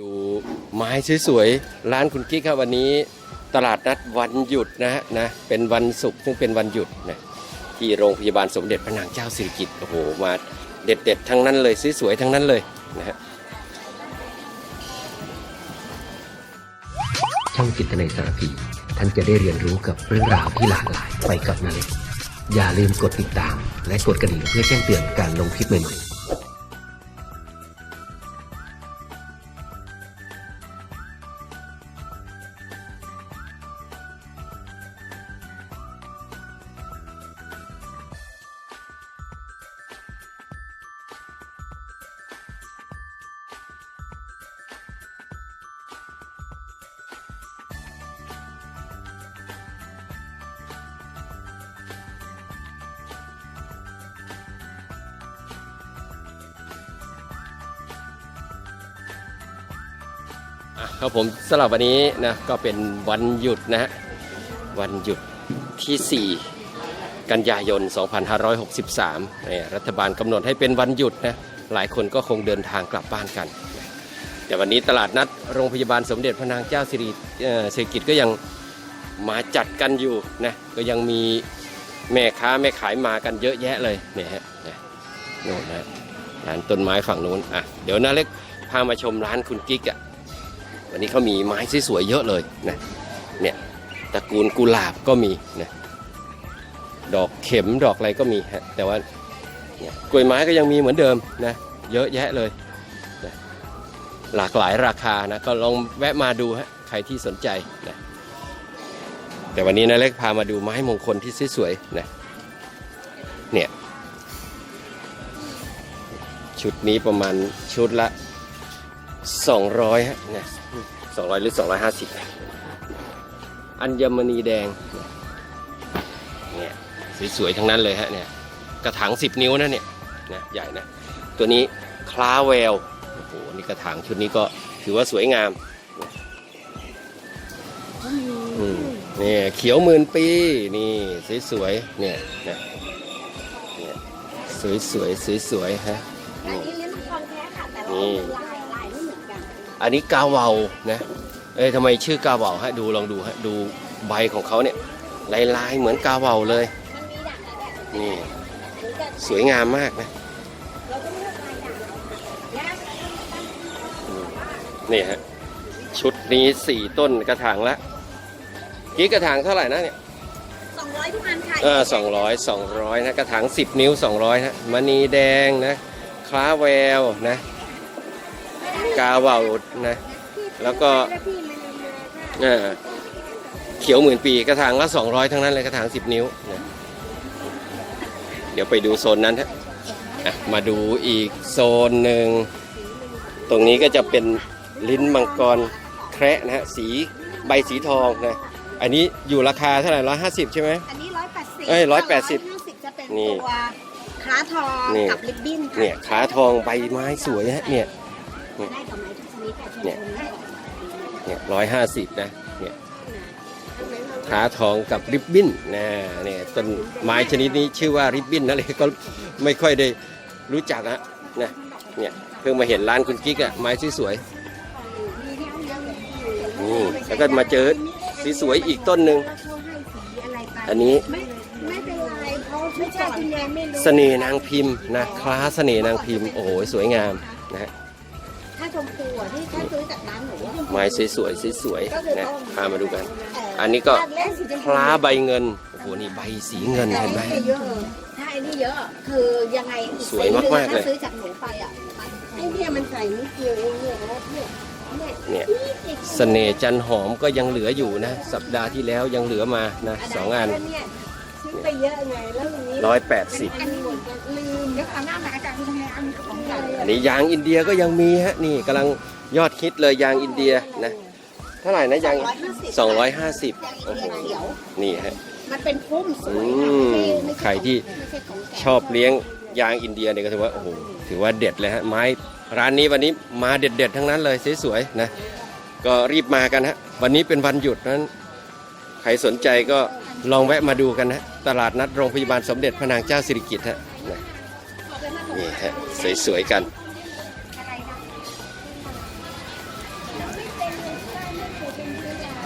ดูไม้สวยๆ ร้านคุณกิ๊กครับวันนี้ตลาดนัดวันหยุดนะฮะนะเป็นวันศุกร์ซึ่งเป็นวันหยุดนะที่โรงพยาบาลสมเด็จพระนางเจ้าสิริกิติ์โอ้โหมาเด็ดๆ ทั้งนั้นเลยสวยๆทั้งนั้นเลยนะฮะช่องจิตในสารพีท่านจะได้เรียนรู้กับเรื่องราวที่หลากหลายไปกับนาเล็กอย่าลืมกดติดตาม และกดกระดิ่งเพื่อแจ้งเตือนการลงคลิปใหม่ๆ ครับผมสำหรับวันนี้นะก็เป็นวันหยุดนะฮะวันหยุดที่ 4 กันยายน 2563เนี่ยรัฐบาลกำหนดให้เป็นวันหยุดนะหลายคนก็คงเดินทางกลับบ้านกัน แต่วันนี้ตลาดนัดโรงพยาบาลสมเด็จพระนางเจ้าสิริเอ่อสิริกิตก็ยังมาจัดกันอยู่นะก็ยังมีแม่ค้าแม่ขายมากันเยอะแยะเลยเนี่ยฮะโน่นนะร้านต้นไม้ฝั่งนู้นอะเดี๋ยวนาเล็กพามาชมร้านคุณกิ๊กอะ วันนี้เขามีไม้สวยๆเยอะเลยนะเนี่ยตระกูลกุหลาบก็มีนะดอกเข็มดอกอะไรก็มีฮะแต่ว่าเนี่ยกล้วยไม้ก็ยังมีเหมือนเดิมนะเยอะแยะเลยนะหลากหลายราคานะก็ลองแวะมาดูฮะใครที่สนใจนะแต่วันนี้นะเล็กพามาดูไม้มงคลที่สวยๆนะเนี่ยชุดนี้ประมาณชุดละ 200ฮะเนี่ย200หรือ250อัญมณีแดงเนี่ยสวยๆทั้งนั้นเลยฮะเนี่ยกระถาง10นิ้วนะเนี่ยนะใหญ่นะตัวนี้คล้าแววโอ้โหนี่กระถางชุดนี้ก็ถือว่าสวยงามอืมนี่เขียวหมื่นปีนี่สวยๆเนี่ยนะเนี่ยสวยๆสวยๆฮะ อันนี่นี้ลิ้นมังกรแท้ค่ะแต่นี่ว่าลาย อันนี้กาเวานะเอ้ยทำไมชื่อกาเวาฮะดูลองดูฮะดูใบของเขาเนี่ยลายลายๆเหมือนกาเวาเลยมันมีด่างแต่แบบนี่หรือจะสวยงามมากนะเราก็เลือกลายด่างและนี่ฮะชุดนี้สี่ต้นกระถางละกี่กระถางเท่าไหร่นะเนี่ยสองร้อยทุกอันค่ะเออสองร้อยสองร้อยนะกระถางสิบนิ้วสองร้อยนะมณีแดงนะคล้าแววนะ กาเวานะ แล้วก็พี่มันเลยค่ะเออเขียวหมื่นปีกระถางละ200ทั้งนั้นเลยกระถาง10นิ้วนะเดี๋ยวไปดูโซนนั้นฮะอะมาดูอีกโซนหนึ่ง ตรงนี้ก็จะเป็นลิ้นมังกรแคระนะฮะสีใบสีทองนะอันนี้อยู่ราคาเท่าไหร่ร้อยห้าสิบใช่ไหมอันนี้ร้อยแปดสิบเอ้ย180ห้าสิบจะเป็นนี่ตัวคล้าทองนี่กับลิบบิ้นค่ะเนี่ยขาทองใบไม้สวยฮะเนี่ย ได้กับไม้ทุกชนิดแต่ชมเนี่ยพูได้เนี่ยร้อยห้าสิบนะเนี่ยขาทองกับริบบิ้นนะเนี่ยต้นไม้ชนิดนี้ชื่อว่าริบบิ้นนะเลยก็ไม่ค่อยได้รู้จักนะนะเนี่ยเพิ่งมาเห็นร้านคุณกิ๊กอะไม้สวยมีที่เอาเยอะเลยๆนี่แล้วก็มาเจอสีสวยอีกต้นหนึ่งอันนี้เสน่ห์นางพิมพ์นะคล้าเสน่ห์นางพิมพ์โอ้โหสวยงามนะฮะ ถ้าชมพูอะที่ถ้าซื้อจากร้านหนูอะไม้สวยๆสวยก็คือๆนะต้นพามาดูกันเอันนี้ก็เล่นสีชมคพูล้าใบเงินโอ้โหนี่ใบสีเงินแต่เห็นไหม ไอ้นี่เยอะถ้าไอ้นี่เยอะ คือยังไงอีสวยมากๆเลย ถ้าซื้อจากหนูไปอะไอ้เนี่ยมันใส่นิดเดียวเองเนี่ยแล้วเนี่ยเนี่ยเนี่ยเสน่ห์จันหอมก็ยังเหลืออยู่นะ สัปดาห์ที่แล้วยังเหลือมานะสองอันแล้วเนี่ย ซื้อไปเยอะไงแล้วอย่างนี้ร้อยแปดสิบอันนี้เหมือนกันลืมเดี๋ยวคราวหน้ามาอาจารย์ทำไงอันของใหญ่อันนี้ยางอินเดียก็ยังมีฮะนี่กำลังยอดฮิตเลยยางอินเดียนะเท่าไหร่นะยาง250โอ้โหเขียวนี่ฮะมันเป็นพุ่มสวยอืค่ะมไม่ไม่ใครที่ไม่ใช่ของแก่ชอบเลี้ยงยางอินเดียเนี่ยก็ถือว่าโอ้โหถือว่าเด็ดเลยฮะไม้ร้านนี้วันนี้มาเด็ดๆทั้งนั้นเลยสวยๆนะก็รีบมากันฮะวันนี้เป็นวันหยุดนั้น ใครสนใจก็ ลองแวะมาดูกันนะตลาดนัดโรงพยาบาลสมเด็จพระนางเจ้าสิริกิติ์ฮะนะนี่ฮะสวยๆกัน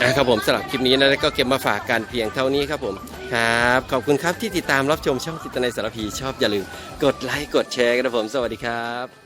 นะครับผมสำหรับคลิปนี้นะก็เก็บมาฝากกันเพียงเท่านี้ครับผม ครับ ขอบคุณครับที่ติดตามรับชมช่องจิตในยสารพีชอบอย่าลืม กดไลค์กดแชร์กันนะผม สวัสดีครับ